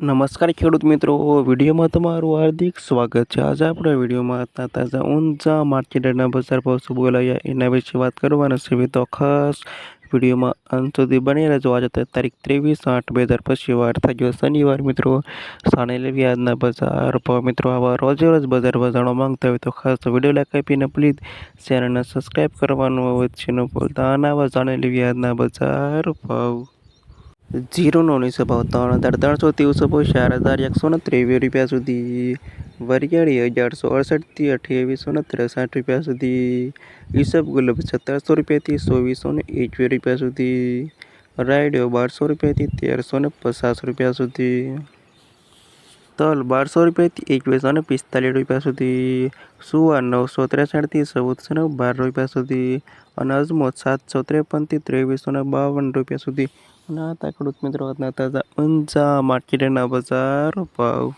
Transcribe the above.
નમસ્કાર ખેડૂત મિત્રો, વિડીયોમાં તમારું હાર્દિક સ્વાગત છે. આજે આપણે વિડીયોમાં હતા તાજા, ઊંઝા માર્કેટના બજાર ભાવ શું બોલાયા એના વિશે વાત કરવાના છે. તો ખાસ વિડીયોમાં અંત સુધી બની રહેજો. આજે તારીખ ત્રેવીસ આઠ બે હજાર પછી વાર થઈ ગયો શનિવાર મિત્રો. સાણે લેવી આજના બજાર ભાવ મિત્રો. આવા રોજે રોજ બજાર જાણવા માંગતા હોય તો ખાસ વીડિયો લાઈક આપીને પ્લીઝ ચેનલને સબસ્ક્રાઈબ કરવાનું અવશ્ય ન ભૂલતા. અને આવા જાણી આજના બજાર ભાવ. જીરોનો નીચો ભાવ ત્રણ હજાર ત્રણસો ત્રેવીસો ભાવ ચાર હજાર એકસો ને ત્રેવીસ રૂપિયા સુધી. વરિયાળી અગિયારસો અડસઠથી અઠ્યાવીસો ને ત્રેસઠ રૂપિયા સુધી. ઈસબ ગુલાબ સત્તરસો રૂપિયાથી ચોવીસો ને એકવીસ રૂપિયા સુધી. રાયડો બારસો રૂપિયાથી તેરસો ને પચાસ રૂપિયા સુધી. તલ બારસો રૂપિયાથી એકવીસો ને પિસ્તાલીસ રૂપિયા સુધી. સુવા નવસો ત્રેસઠથી ચૌદસો ને બાર રૂપિયા સુધી. અને અજમો સાતસો ત્રેપનથી ત્રેવીસો ને બાવન રૂપિયા સુધી. અને આ હતા ખેડૂત મિત્રો આજના તાજા ઊંચા માર્કેટના બજાર ભાવ.